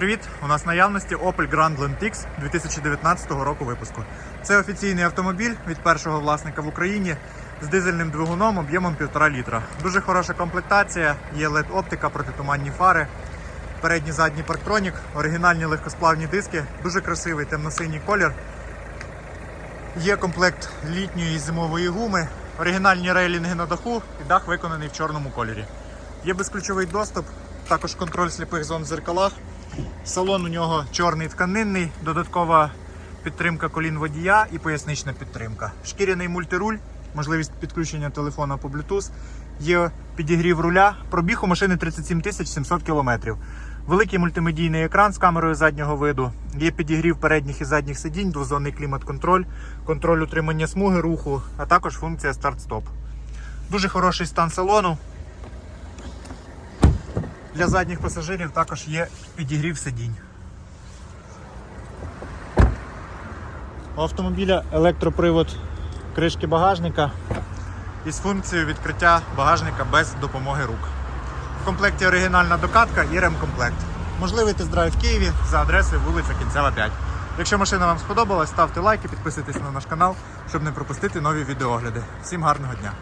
Привіт! У нас наявності Opel Grand X 2019 року випуску. Це офіційний автомобіль від першого власника в Україні з дизельним двигуном об'ємом 1,5 літра. Дуже хороша комплектація, є LED-оптика, протитуманні фари, передній задній парктронік, оригінальні легкосплавні диски, дуже красивий темно-синій колір. Є комплект літньої і зимової гуми, оригінальні рейлінги на даху і дах виконаний в чорному кольорі. Є безключовий доступ, також контроль сліпих зон в зеркалах. Салон у нього чорний тканинний, додаткова підтримка колін водія і пояснична підтримка. Шкіряний мультируль, можливість підключення телефона по Bluetooth. Є підігрів руля. Пробіг у машини 37 тисяч 700 кілометрів. Великий мультимедійний екран з камерою заднього виду. Є підігрів передніх і задніх сидінь, двозонний клімат-контроль, контроль утримання смуги руху, а також функція старт-стоп. Дуже хороший стан салону. Для задніх пасажирів також є підігрів сидінь. У автомобіля електропривод кришки багажника із функцією відкриття багажника без допомоги рук. В комплекті оригінальна докатка і ремкомплект. Можливий тест-драйв в Києві за адресою вулиця Кінцева 5. Якщо машина вам сподобалась, ставте лайки, підписуйтесь на наш канал, щоб не пропустити нові відеогляди. Всім гарного дня!